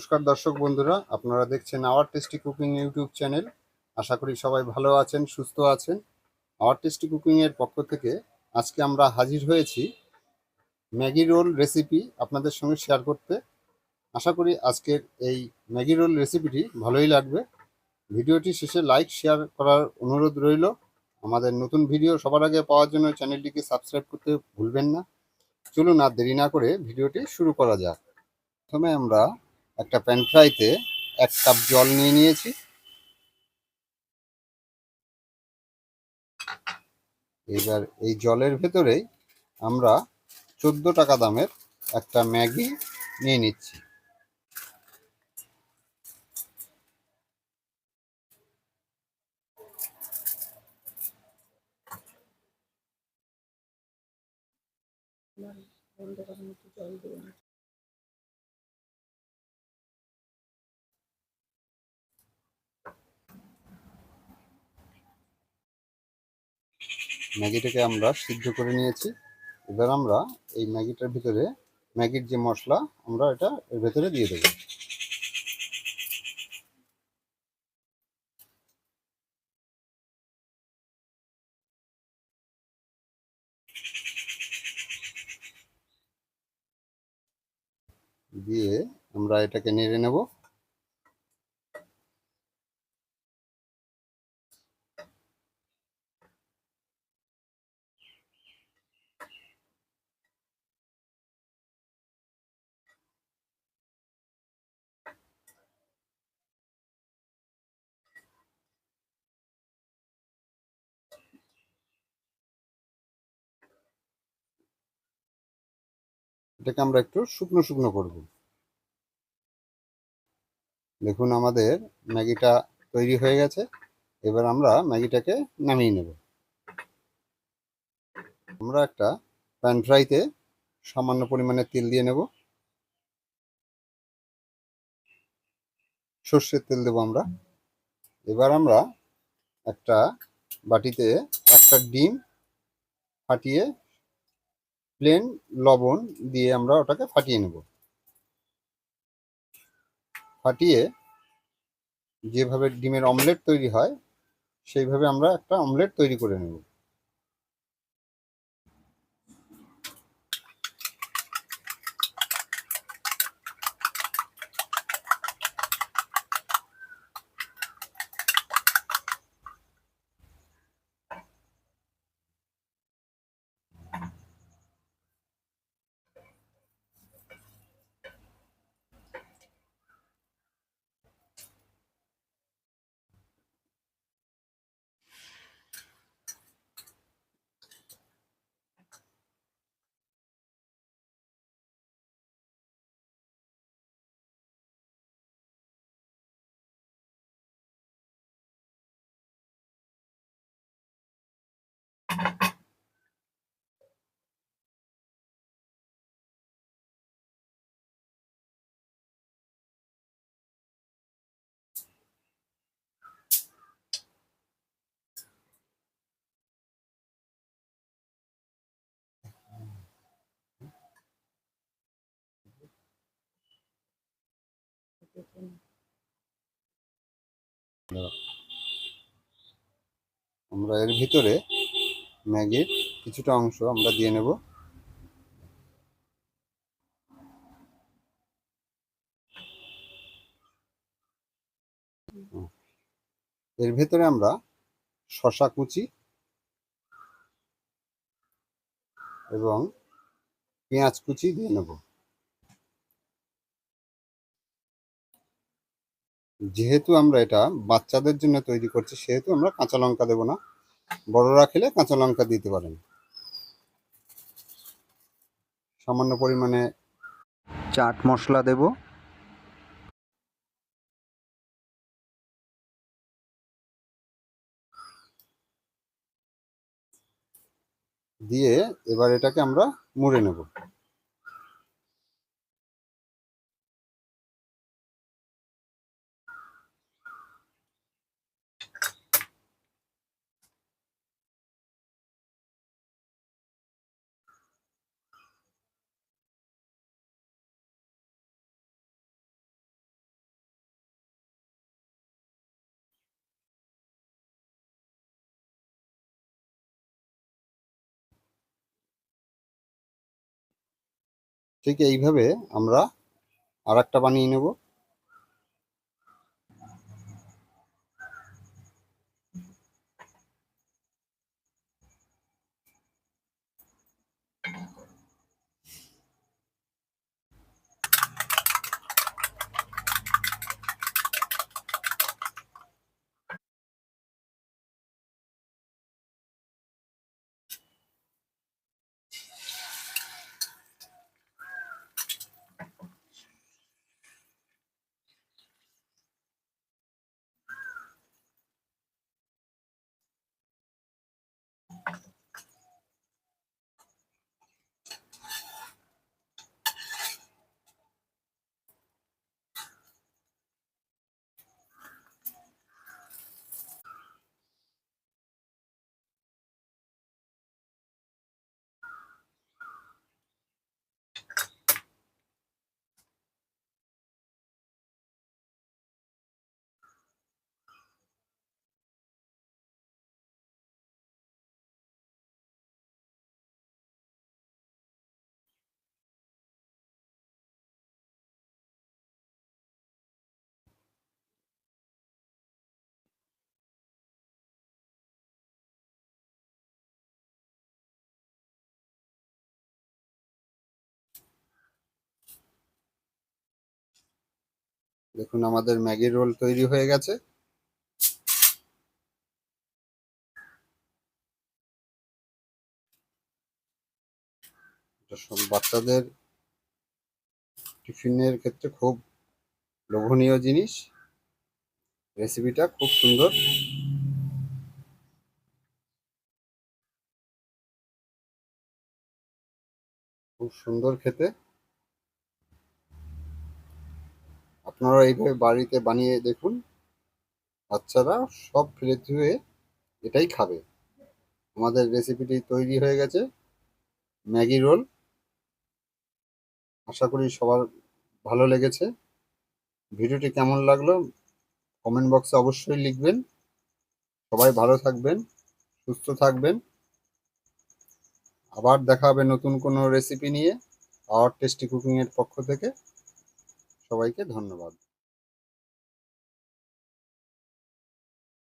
নমস্কার দর্শক বন্ধুরা, আপনারা দেখছেন our tasty cooking YouTube channel আশা করি সবাই ভালো আছেন, সুস্থ আছেন। আওয়ার টেস্টি কুকিং এর পক্ষ থেকে আজকে আমরা হাজির হয়েছি ম্যাগি রোল রেসিপি আপনাদের সঙ্গে শেয়ার করতে। আশা করি আজকের এই ম্যাগি রোল রেসিপিটি ভালোই লাগবে। ভিডিওটি শেষে লাইক শেয়ার করার অনুরোধ রইল। আমাদের নতুন ভিডিও সবার আগে পাওয়ার জন্য চ্যানেলটিকে সাবস্ক্রাইব করতে ভুলবেন না। চলুন আর দেরি না করে ভিডিওটি শুরু করা যাক। প্রথমে আমরা একটা প্যান ফ্রাইতে এক কাপ জল নিয়ে নিয়েছি। এবার এই জলের ভেতরেই আমরা চোদ্দ টাকা দামের একটা ম্যাগি নিয়ে নিচ্ছি। ম্যাগিটাকে আমরা সিদ্ধ করে নিয়েছি। এবার আমরা এই ম্যাগিটার ভিতরে ম্যাগির যে মশলা, আমরা এটা এর ভেতরে দিয়ে দেবো। দিয়ে আমরা এটাকে নেড়ে নেব। এটাকে আমরা একটু শুকনো শুকনো করব। দেখুন আমাদের ম্যাগিটা তৈরি হয়ে গেছে। এবার আমরা ম্যাগিটাকে নামিয়ে নেব। আমরা একটা প্যান ফ্রাইতে সামান্য পরিমাণে তেল দিয়ে নেব। সর্ষের তেল দেবো আমরা। এবার আমরা একটা বাটিতে একটা ডিম ফাটিয়ে প্লেন লবণ দিয়ে আমরা ওটাকে ফাটিয়ে নেব। ফাটিয়ে যেভাবে ডিমের অমলেট তৈরি হয়, সেইভাবে আমরা একটা অমলেট তৈরি করে নেব। আমরা এর ভিতরে ম্যাগির কিছুটা অংশ আমরা দিয়ে নেব। এর ভেতরে আমরা শশা কুচি এবং পেঁয়াজ কুচি দিয়ে নেব। যেহেতু আমরা এটা বাচ্চাদের জন্য তৈরি করছি, সেহেতু আমরা কাঁচা লঙ্কা দেবো না। বড়রা খেলে কাঁচা লঙ্কা দিতে পারেন। সামান্য পরিমাণে চাট মশলা দেব। দিয়ে এবার এটাকে আমরা মুড়ে নেব। ঠিক এইভাবে আমরা আর একটা বানিয়ে নেব। দেখুন, আমাদের ম্যাগি রোল তৈরি হয়ে গেছে। সব বাচ্চাদের টিফিনের ক্ষেত্রে খুব লোভনীয় জিনিস। রেসিপিটা খুব সুন্দর। খুব সুন্দর খেতে। আপনারা এইভাবে বাড়িতে বানিয়ে দেখুন, বাচ্চারা সব ফেলে ধুয়ে এটাই খাবে। আমাদের রেসিপিটি তৈরি হয়ে গেছে, ম্যাগি রোল। আশা করি সবার ভালো লেগেছে। ভিডিওটি কেমন লাগল কমেন্ট বক্সে অবশ্যই লিখবেন। সবাই ভালো থাকবেন, সুস্থ থাকবেন। আবার দেখা হবে নতুন কোনো রেসিপি নিয়ে, আওয়ার টেস্টি কুকিংয়ের পক্ষ থেকে। সবাইকে ধন্যবাদ।